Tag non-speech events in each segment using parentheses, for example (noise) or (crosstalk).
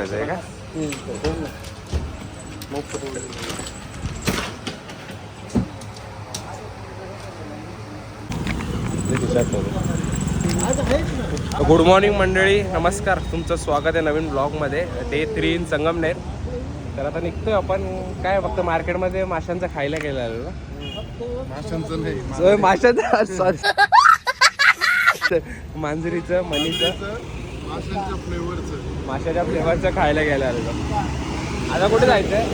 करायचं आहे का गुड मॉर्निंग मंडळी. नमस्कार. तुमचं स्वागत आहे नवीन ब्लॉगमध्ये डे थ्री इन संगमनेर तर आता निघतोय आपण. काय फक्त मार्केटमध्ये माशांचं खायला गेलेलो ना? माशांचं माशाचं. (laughs) मांजरीचं मनीचं. माशांच्या फ्लेवरचं खायला गेला आलेलो आता कुठे जायचंय?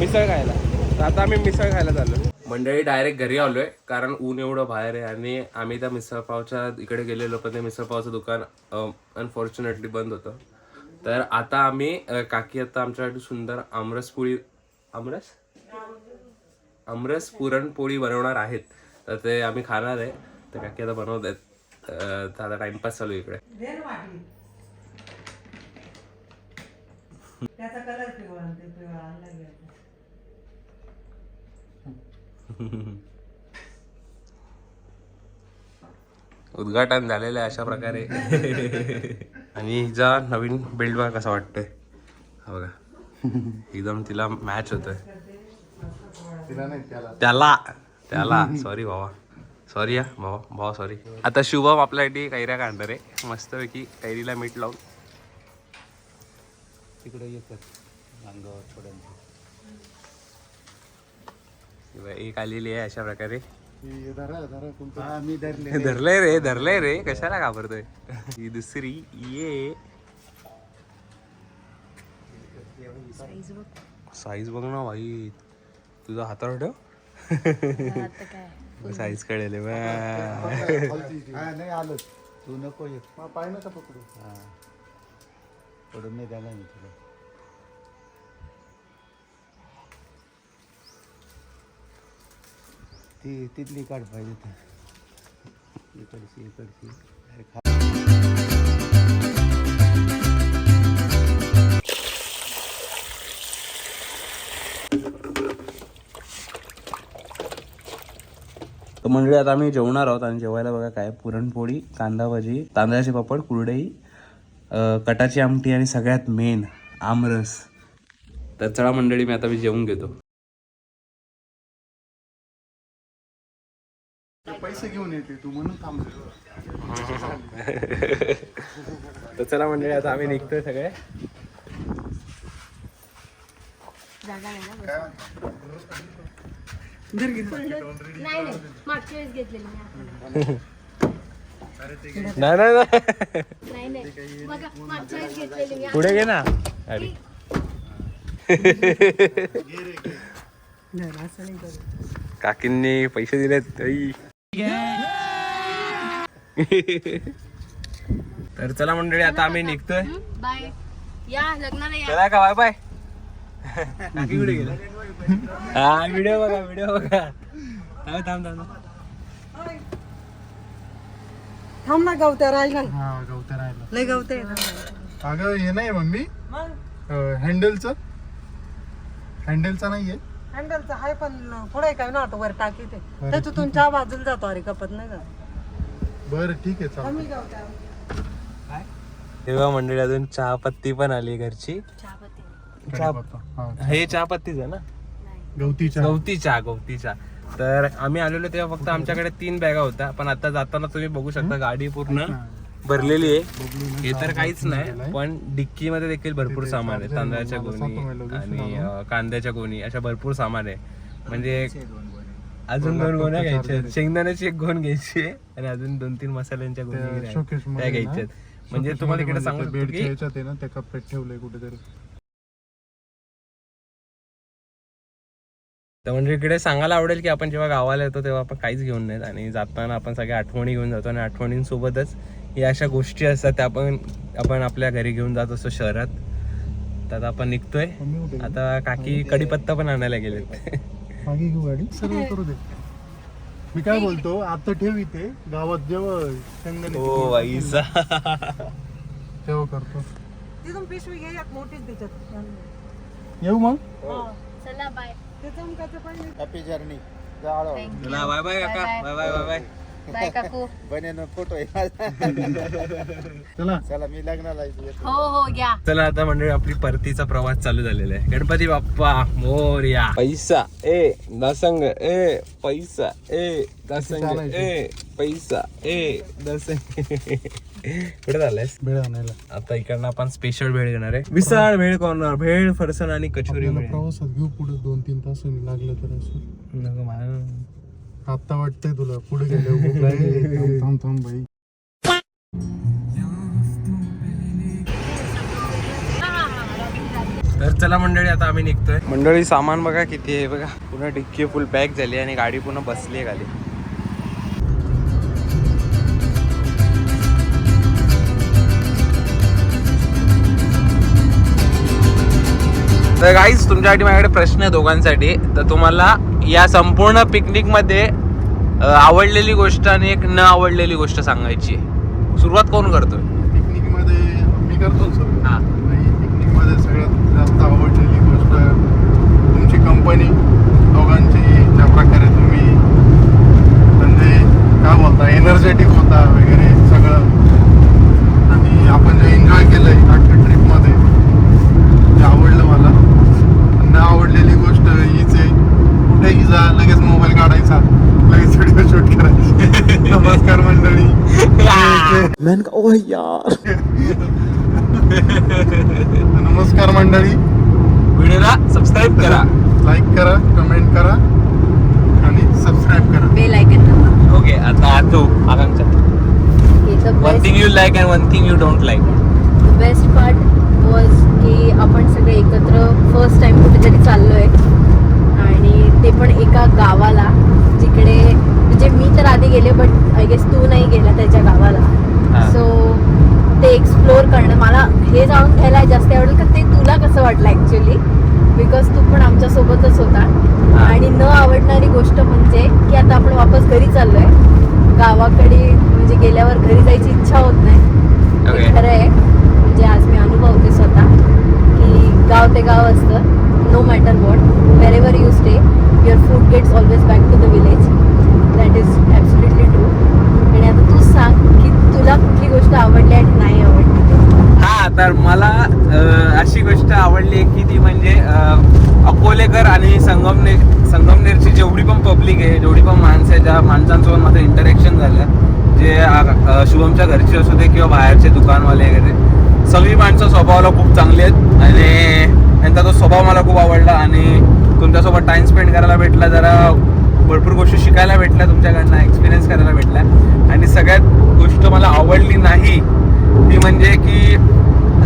मिसळ खायला. तर आता आम्ही मिसळ खायला चाललो मंडळी डायरेक्ट घरी आलोय कारण ऊन एवढं बाहेर आहे आणि आम्ही त्या मिसळ पावच्या इकडे गेलेलो पण ते मिसळ पावचं दुकान अनफॉर्च्युनेटली बंद होतं. तर आता आम्ही काकी आता आमच्यासाठी सुंदर आमरस पोळी आमरस? आमरस पुरणपोळी बनवणार आहेत. तर ते आम्ही खाणार आहे. तर काकी आता बनवत आहेत. तर आता टाइमपास चालू आहे इकडे त्याचा कलर पिवळा आणि ते पिवळा आणला गेला उद्घाटन झालेलं आहे अशा प्रकारे. आणि हिचा नवीन बिल्ड बघा कसा वाटतोय. हा बघा. एकदम तिला मॅच होतोय. तिला नाही त्याला. त्याला त्याला. सॉरी भावा सॉरी या भावा भावा सॉरी आता शुभम आपल्यासाठी कैऱ्या काढणार आहे. मस्तपैकी कैरीला मीठ लावून. तिकडे येतात अंगावर एक आलेली आहे अशा प्रकारे. ही धरा धरा कोणतं? हा मी धरले धरलंय रे धरलंय रे. कशाला घाबरतोय? ही दुसरी ये. साईज बघ. ना भाई तुझा हातावर ठेव. साईज कळेल. बा. हा नाही आलो तू नको ये. पाय नका पकडू. हा. पडून नाही द्यायला मी तुला. ती तिथली काढ पाहिजे तर. इकडची इकडची. तर मंडळी आता आम्ही जेवणार आहोत आणि जेवायला बघा काय पुरणपोळी कांदा भाजी तांदळाचे पापड कुरडई कटाची आमटी आणि सगळ्यात मेन आमरस. तर चला मंडळी मी आता मी जेवून घेतो. पैसे घेऊन येते तू म्हणून थांबलो (laughs) तर चला मंडळी आता आम्ही निघतोय सगळे. नाही नाही. मागच्या वेळेस घेतलेली मी आता. नाही नाही नाही. नाही नाही. बघा मागच्या वेळेस घेतलेली मी पुढे घे ना. अरे. काकींनी पैसे दिलेत ऐ. तर चला मंडळी आता आम्ही निघतोय. बाय. या लग्नाला या. चला का? Bye bye. हा व्हिडिओ बघा व्हिडिओ बघा. थांब थांब थांब. थांब ना गवत्या राहिला हा गवत्या राहिला लय गवते अगं हे नाही मम्मी. हँडलचं. हँडलचा नाहीये. हँडलचं आहे पण पुढे काय ना आता वर टाकी ते. त्याच्यातून चहा बाजूला जातो अरे कपत नाही का? बरं ठीक आहे चालेल कमी गवत्या. तेव्हा मंडळी अजून चहा पत्ती पण आली घरची. चहापत्ती हा चहा. पत्तीच आहे ना? गवतीच्या गवती चहा. गवती चहा तर आम्ही आलेलो तेव्हा फक्त आमच्याकडे तीन बॅगा होत्या. पण आता जाताना तुम्ही बघू शकता गाडी पूर्ण भरलेली आहे. हे तर काहीच नाही पण डिक्की मध्ये देखील भरपूर सामान आहे. तांदळाच्या गोणी आणि कांद्याच्या गोणी अशा भरपूर सामान आहे. म्हणजे अजून दोन गोण्या घ्यायच्या. शेंगदाण्याची एक गोण घ्यायची आहे आणि अजून दोन तीन मसाल्यांच्या गोणी त्या घ्यायच्या आहेत. म्हणजे तुम्हाला इकडे सांगू की ठेवलंय कुठेतरी. तर म्हणजे इकडे सांगायला आवडेल की आपण जेव्हा गावाला येतो तेव्हा आपण काहीच घेऊन नाहीत आणि जाताना आपण सगळ्या आठवणी घेऊन जातो आणि आठवणींसोबतच या अशा गोष्टी असतात त्या आपण आपण आपल्या घरी घेऊन जात असतो शहरात. तर आता आपण निघतोय? आता काकी कडीपत्ता पण आणायला गेलेत. (laughs) मी काय बोलतो आता ठेव इथे गावात जेव्हा तेव्हा करतो. तिथून पिशवी घे एक मोठीच येऊ मग? चला बाय. हॅपी जर्नी चला बाय बाय काका bye bye bye bye bye काकू. (laughs) बन्यानं फोटो आहे. माझा. (laughs) चला. चला मी लग्नाला येतो. हो हो घ्या. चला आता मंडळी आपली परतीचा प्रवास चालू झालेला आहे. गणपती बाप्पा मोरया. पैसा. ए दसंग. ए पैसा. ए दसंग. ए. पैसा. ए दसंग कुठे झालंयस भेळ आणायला. आता इकडनं आपण स्पेशल भेळ घेणार आहे. विशाळ भेळ कॉर्नर भेळ फरसन आणि कचोरी आपल्याला भेळ. प्रवासात घेऊ पुढे दोन तीन तास लागलं तर असं. नको मला. आता वाटतंय तुला. पुढे लागली. थांब थांब भाई तर चला मंडळी आता आम्ही निघतोय. मंडळी सामान बघा किती आहे. बघा. पुन्हा डिक्की फुल पॅक झाली आणि गाडी पुन्हा बसली आहे खाली. तर गाईज तुमच्यासाठी माझ्याकडे प्रश्न आहे दोघांसाठी. तर तुम्हाला या संपूर्ण पिकनिकमध्ये अं, आवडलेली गोष्ट आणि एक न आवडलेली गोष्ट सांगायची. सुरुवात कोण करतोय? पिकनिकमध्ये मी करतो सर हा. पिकनिकमध्ये सगळ्यात जास्त आवडलेली गोष्ट तुमची कंपनी दोघांची ज्या प्रकारे तुम्ही म्हणजे काय बोलता एनर्जेटिक होता वगैरे सगळं आणि आपण जे एन्जॉय केलंय अख्ख्या ट्रिपमध्ये ते आवडलं मला न आवडलेली गोष्ट हीच आहे कुठेही जा लगेच मोबाईल काढायचा लगेच व्हिडिओ शूट करायची नमस्कार मंडळी नमस्कार मंडळी. व्हिडिओला सबस्क्राईब करा. लाईक करा कमेंट करा आणि सबस्क्राईब करा. बेल आयकन ओके आता तू Akanksha. One thing you like and one thing you don't like best part was की आपण सगळे एकत्र फर्स्ट टाइम कुठेतरी चाललोय आणि ते पण एका गावाला जिकडे म्हणजे मी तर आधी गेले बट आय गेस तू नाही गेला त्याच्या हा. गावाला सो ते एक्सप्लोअर करणं मला हे जाणून घ्यायला जास्त आवडेल का ते तुला कसं वाटलं ॲक्च्युली बिकॉज तू पण आमच्या सोबतच होता. आणि न आवडणारी गोष्ट म्हणजे की आता आपण वापस घरी चाललोय. गावाकडे म्हणजे गेल्यावर घरी जायची इच्छा होत नाही. हे खरं आहे. म्हणजे आज मी अनुभवते स्वतः की गाव ते गाव असतं. No matter what wherever you stay your food gets always back to the village that is absolutely true आणि आता तू सांग की तुला कुठली गोष्ट आवडली आणि नाही आवडली? तर मला अशी गोष्ट आवडली आहे की ती म्हणजे अकोलेकर आणि संगमनेर संगमनेरची जेवढी पण पब्लिक आहे जेवढी पण माणसं आहे ज्या माणसांसोबत माझं इंटरॅक्शन झालं जे शुभमच्या घरचे असू दे किंवा बाहेरचे दुकानवाले वगैरे सगळी माणसं स्वभावाला खूप चांगली आहेत आणि त्यांचा तो स्वभाव मला खूप आवडला आणि तुमच्यासोबत टाइम स्पेंड करायला भेटला जरा भरपूर गोष्टी शिकायला भेटल्या तुमच्याकडनं एक्सपिरियन्स करायला भेटला आणि सगळ्यात गोष्ट मला आवडली नाही ती म्हणजे की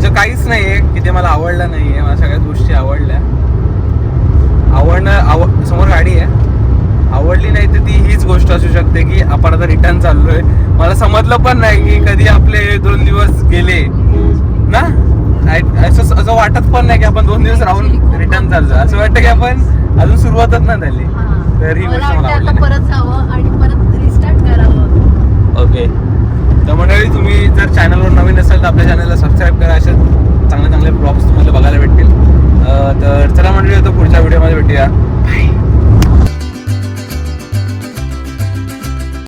असं काहीच नाही आहे की ते मला आवडलं नाही आहे मला सगळ्याच गोष्टी आवडल्या. आवडणं आव समोर गाडी आहे. आवडली नाही तर ती हीच गोष्ट असू शकते की आपण आता रिटर्न चाललोय. मला समजलं पण नाही की कधी आपले दोन दिवस गेले. ना? असं असं वाटत पण नाही की आपण दोन दिवस राहून रिटर्न चाललोय. असं वाटतं की आपण अजून सुरुवातच नाही झाली. तर ही गोष्ट मला आवडली आपल्या चॅनलला सबस्क्राईब करा. असे चांगले चांगले ब्लॉग्स तुम्हाला बघायला भेटतील. तर चला मंडळी होतो पुढच्या व्हिडिओमध्ये भेटूया. बाय